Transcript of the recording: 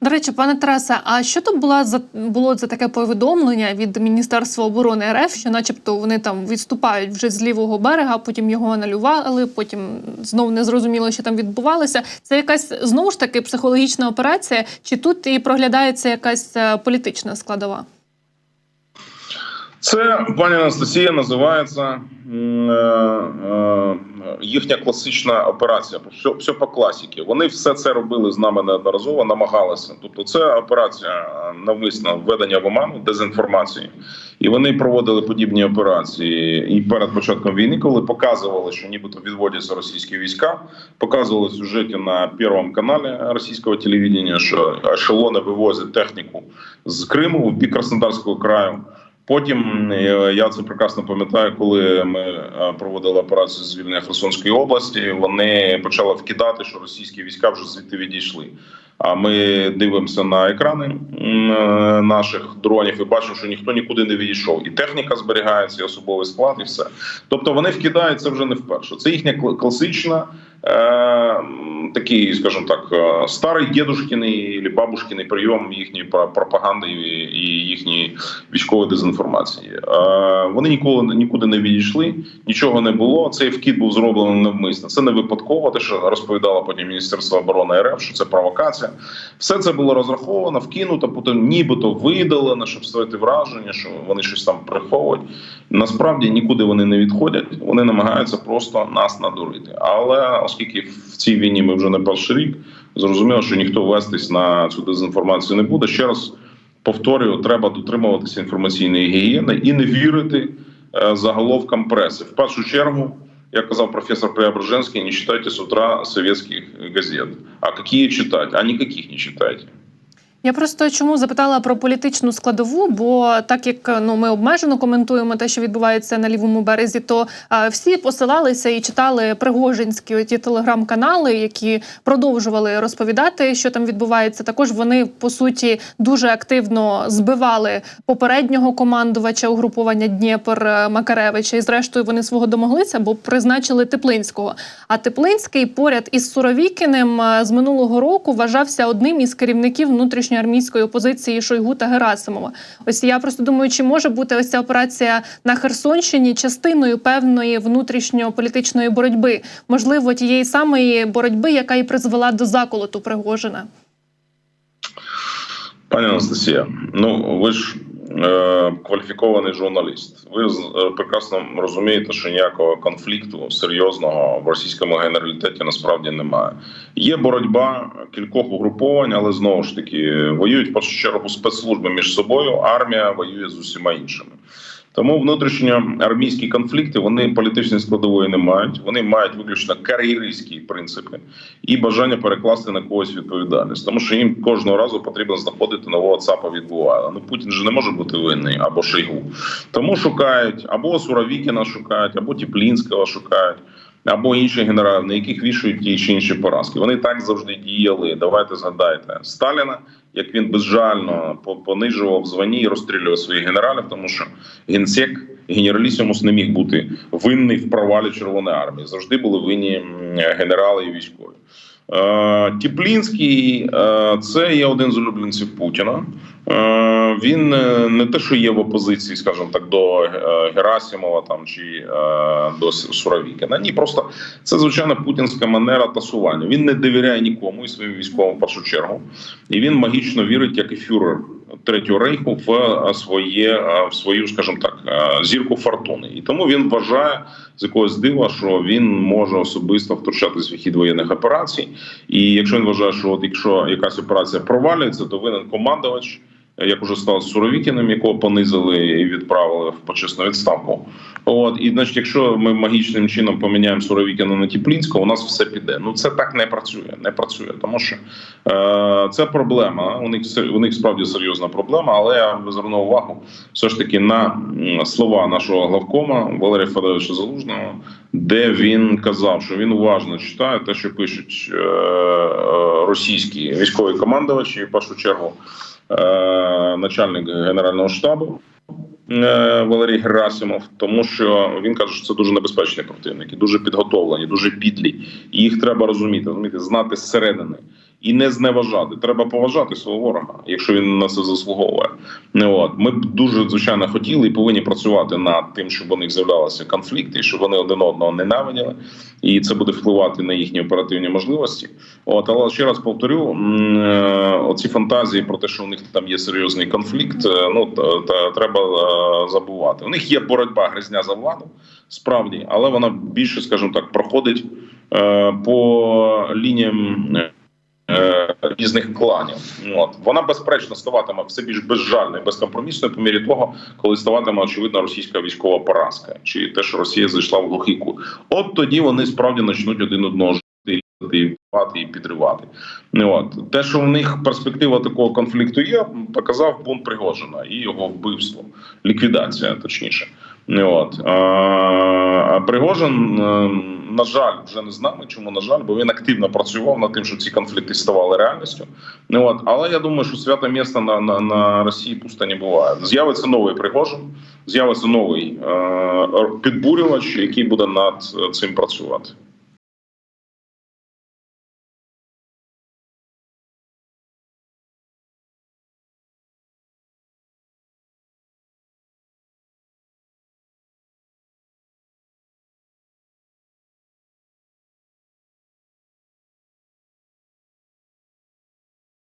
До речі, пане Тарасе, а що то була за було за таке повідомлення від Міністерства оборони РФ, що, начебто, вони там відступають вже з лівого берега, потім його анулювали, потім знову не зрозуміло, що там відбувалося. Це якась знову ж таки психологічна операція, чи тут і проглядається якась е, політична складова? Це пані Анастасія називається е, е, їхня класична операція. Все, все по класіки. Вони все це робили з нами неодноразово, намагалися. Тобто, це операція навмисно введення в оману, дезінформації, і вони проводили подібні операції і перед початком війни, коли показували, що нібито відводяться російські війська, показували сюжеті на Первому каналі російського телевідення, що ешелони вивозять техніку з Криму в бік Краснодарського краю. Потім е, я це прекрасно пам'ятаю, коли ми е, проводили операцію звільнення Херсонської області. Вони почали вкидати, що російські війська вже звідти відійшли. А ми дивимося на екрани е, наших дронів і бачимо, що ніхто нікуди не відійшов. І техніка зберігається, і особовий склад, і все. Тобто вони вкидають це вже не вперше. Це їхня класична. Е, такий, скажімо так, е, старий дідушкіний або бабушкіний прийом їхньої пропаганди і, їхньої військової дезінформації. Е, вони ніколи нікуди не відійшли, нічого не було. Цей вкид був зроблений навмисно. Це не випадково. Те, що розповідало потім Міністерство оборони РФ, що це провокація. Все це було розраховано, вкинуто, потім нібито видалено, щоб створити враження, що вони щось там приховують. Насправді нікуди вони не відходять. Вони намагаються просто нас надурити. Але оскільки в цій війні ми вже не перший рік, зрозуміло, що ніхто вестись на цю дезінформацію не буде. Ще раз повторюю, треба дотримуватися інформаційної гігієни і не вірити е, заголовкам преси. В першу чергу, як казав професор Преображенський, не читайте з утра совєтських газет. А які читати? А ніяких не читайте. Я просто чому запитала про політичну складову, бо так як ну ми обмежено коментуємо те, що відбувається на лівому березі, то а, всі посилалися і читали пригожинські ті телеграм-канали, які продовжували розповідати, що там відбувається. Також вони по суті дуже активно збивали попереднього командувача угруповання Дніпр е, Макаревича, і зрештою вони свого домоглися, бо призначили Теплинського. А Теплинський поряд із Суровікіним е, з минулого року вважався одним із керівників внутрішньоармійської опозиції Шойгу та Герасимова. Ось я просто думаю, чи може бути ось ця операція на Херсонщині частиною певної внутрішньополітичної боротьби, можливо, тієї самої боротьби, яка і призвела до заколоту Пригожина. Пані Анастасія, ну ви ж кваліфікований журналіст. Ви е, прекрасно розумієте, що ніякого конфлікту серйозного в російському генералітеті насправді немає. Є боротьба кількох угруповань, але знову ж таки воюють першу чергу спецслужби між собою. Армія воює з усіма іншими. Тому внутрішньоармійські конфлікти вони політичної складової не мають. Вони мають виключно кар'єристські принципи і бажання перекласти на когось відповідальність, тому що їм кожного разу потрібно знаходити нового ЦАПа від Бувала. Ну Путін же не може бути винний або Шойгу. Тому шукають або Суровікіна шукають, або Тіплінського шукають. Або інші генерали, на яких вішують ті чи інші поразки. Вони так завжди діяли. Давайте згадайте Сталіна, як він безжально по- понижував звані і розстрілював своїх генералів, тому що генсек генералісімус не міг бути винний в провалі Червоної армії. Завжди були винні генерали і військові. Е, Тіплінський е, це є один з улюбленців Путіна. Е, Він не те, що є в опозиції, скажімо так, до Герасимова там чи до Суровікіна. Ні, просто це звичайно путінська манера тасування. Він не довіряє нікому і своїм військовим в першу чергу, і він магічно вірить, як і фюрер третього рейху, в е, своє е, в свою, скажімо так, е, зірку фортуни. І тому він вважає з якогось дива, що він може особисто втручатись в хід воєнних операцій. І якщо він вважає, що от якщо якась операція провалюється, то винен командувач. Як уже стало з Суровікіним, якого понизили і відправили в почесну відставку. От і значить, якщо ми магічним чином поміняємо Суровікіна на Тіплінського, у нас все піде. Ну це так не працює. Не працює, тому що е, це проблема. У них у них справді серйозна проблема. Але я звернув увагу все ж таки на слова нашого главкома Валерія Федоровича Залужного, де він казав, що він уважно читає те, що пишуть е, е, російські військові командувачі, в першу чергу е, начальник генерального штабу. е, Валерій Герасимов, тому що він каже, що це дуже небезпечні противники, дуже підготовлені, дуже підлі. І їх треба розуміти, розуміти, знати зсередини. І не зневажати. Треба поважати свого ворога, якщо він на це заслуговує. Ну, От ми б дуже звичайно хотіли і повинні працювати над тим, щоб у них з'являлися конфлікти, щоб вони один одного ненавиділи, і це буде впливати на їхні оперативні можливості. От але ще раз повторю: е, оці фантазії про те, що у них там є серйозний конфлікт. е, Ну та, треба е, забувати. У них є боротьба гризня за владу, справді, але вона більше, скажімо так, проходить по лініям. Е, Різних кланів, от вона безперечно ставатиме все більш безжальною, безкомпромісною по мірі того, коли ставатиме очевидно російська військова поразка, чи те, що Росія зайшла в глухий кут. От тоді вони справді почнуть один одного жити, і вбивати і підривати. Ну, От те, що в них перспектива такого конфлікту є, показав бунт Пригожина і його вбивство, ліквідація, точніше. Ну, От а Пригожин, е, на жаль, вже не з нами. Чому на жаль, бо він активно працював над тим, що ці конфлікти ставали реальністю. Ну от, але я думаю, що свято місце на, на, на Росії пусто не буває. З'явиться новий Пригожин, з'явиться новий е, підбурювач, який буде над цим працювати.